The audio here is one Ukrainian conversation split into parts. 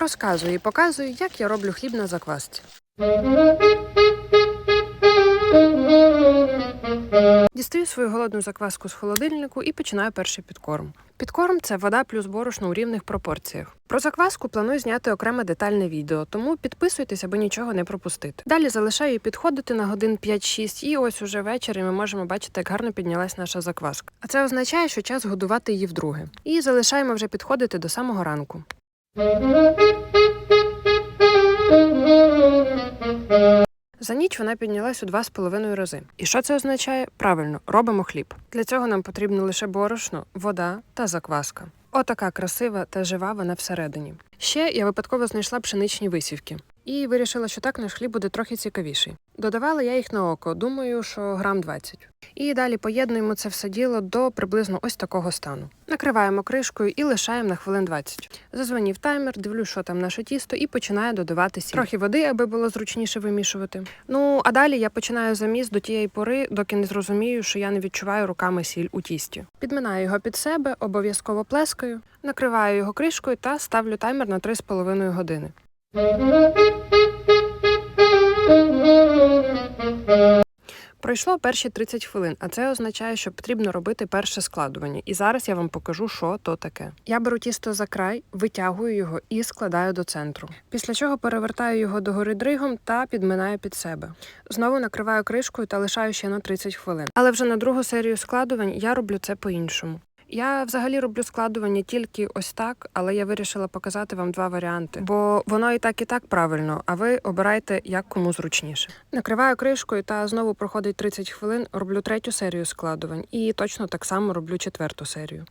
Розказую і показую, як я роблю хліб на заквасці. Дістаю свою голодну закваску з холодильнику і починаю перший підкорм. Підкорм це вода плюс борошно у рівних пропорціях. Про закваску планую зняти окреме детальне відео, тому підписуйтесь, аби нічого не пропустити. Далі залишаю її підходити на годин 5-6, і ось уже ввечері ми можемо бачити, як гарно піднялась наша закваска. А це означає, що час годувати її вдруге. І залишаємо вже підходити до самого ранку. За ніч вона піднялась у два з половиною рази. І що це означає? Правильно, робимо хліб. Для цього нам потрібно лише борошно, вода та закваска. Отака красива та жива вона всередині. Ще я випадково знайшла пшеничні висівки і вирішила, що так наш хліб буде трохи цікавіший. Додавала я їх на око, думаю, що грам 20. І далі поєднуємо це все діло до приблизно ось такого стану. Накриваємо кришкою і лишаємо на хвилин 20. Зазвонів таймер, дивлюсь, що там наше тісто, і починаю додавати сіль. Трохи води, аби було зручніше вимішувати. Ну а далі я починаю заміс до тієї пори, доки не зрозумію, що я не відчуваю руками сіль у тісті. Підминаю його під себе, обов'язково плескаю, накриваю його кришкою та ставлю таймер на 3,5 години. Пройшло перші 30 хвилин, а це означає, що потрібно робити перше складування. І зараз я вам покажу, що то таке. Я беру тісто за край, витягую його і складаю до центру. Після чого перевертаю його догори дригом та підминаю під себе. Знову накриваю кришкою та лишаю ще на 30 хвилин. Але вже на другу серію складувань я роблю це по-іншому. Я взагалі роблю складування тільки ось так, але я вирішила показати вам два варіанти, бо воно і так, і так правильно. А ви обирайте, як кому зручніше. Накриваю кришкою та знову проходить 30 хвилин. Роблю третю серію складувань і точно так само роблю четверту серію.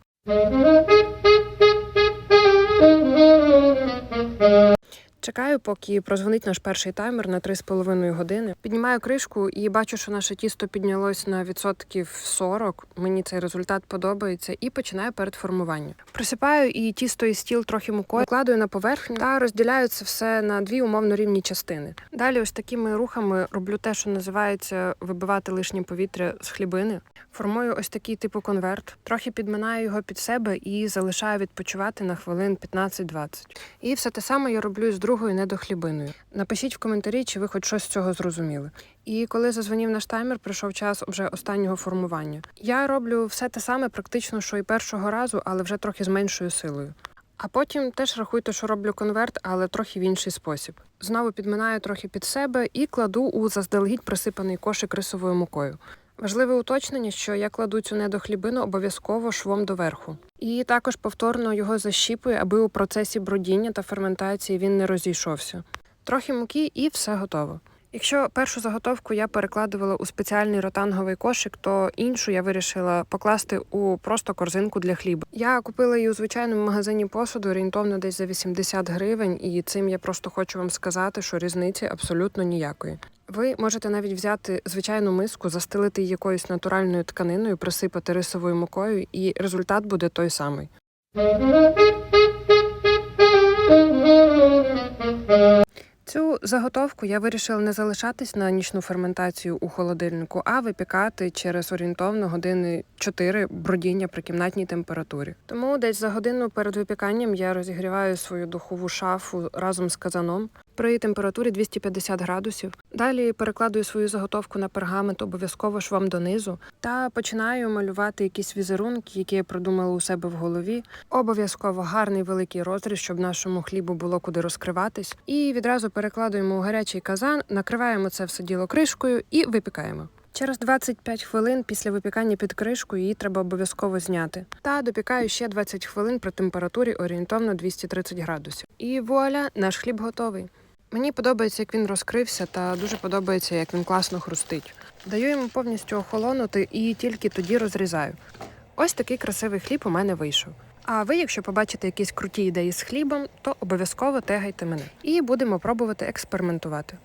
Чекаю, поки прозвонить наш перший таймер на 3,5 години. Піднімаю кришку і бачу, що наше тісто піднялось на відсотків 40. Мені цей результат подобається, і починаю перед формуванням. Присипаю і тісто і стіл трохи мукою, вкладаю на поверхню та розділяю це все на дві умовно рівні частини. Далі, ось такими рухами роблю те, що називається вибивати лишнє повітря з хлібини. Формую ось такий типу конверт, трохи підминаю його під себе і залишаю відпочивати на хвилин 15-20. І все те саме я роблю з другою недохлібиною. Напишіть в коментарі, чи ви хоч щось з цього зрозуміли. І коли зазвонів наш таймер, прийшов час вже останнього формування. Я роблю все те саме, практично, що і першого разу, але вже трохи з меншою силою. А потім теж рахуйте, що роблю конверт, але трохи в інший спосіб. Знову підминаю трохи під себе і кладу у заздалегідь присипаний кошик рисовою мукою. Важливе уточнення, що я кладу цю недохлібину обов'язково швом доверху. І також повторно його защіпую, аби у процесі бродіння та ферментації він не розійшовся. Трохи муки і все готово. Якщо першу заготовку я перекладувала у спеціальний ротанговий кошик, то іншу я вирішила покласти у просто корзинку для хліба. Я купила її у звичайному магазині посуду орієнтовно десь за 80 гривень, і цим я просто хочу вам сказати, що різниці абсолютно ніякої. Ви можете навіть взяти звичайну миску, застелити її якоюсь натуральною тканиною, присипати рисовою мукою, і результат буде той самий. Цю заготовку я вирішила не залишатись на нічну ферментацію у холодильнику, а випікати через орієнтовно години 4 бродіння при кімнатній температурі. Тому десь за годину перед випіканням я розігріваю свою духову шафу разом з казаном при температурі 250 градусів. Далі перекладую свою заготовку на пергамент, обов'язково швом донизу, та починаю малювати якісь візерунки, які я придумала у себе в голові. Обов'язково гарний великий розріз, щоб нашому хлібу було куди розкриватись. І відразу перекладуємо у гарячий казан, накриваємо це все діло кришкою і випікаємо. Через 25 хвилин після випікання під кришкою її треба обов'язково зняти. Та допікаю ще 20 хвилин при температурі орієнтовно 230 градусів. І вуаля, наш хліб готовий. Мені подобається, як він розкрився, та дуже подобається, як він класно хрустить. Даю йому повністю охолонути і тільки тоді розрізаю. Ось такий красивий хліб у мене вийшов. А ви, якщо побачите якісь круті ідеї з хлібом, то обов'язково тегайте мене і будемо пробувати експериментувати.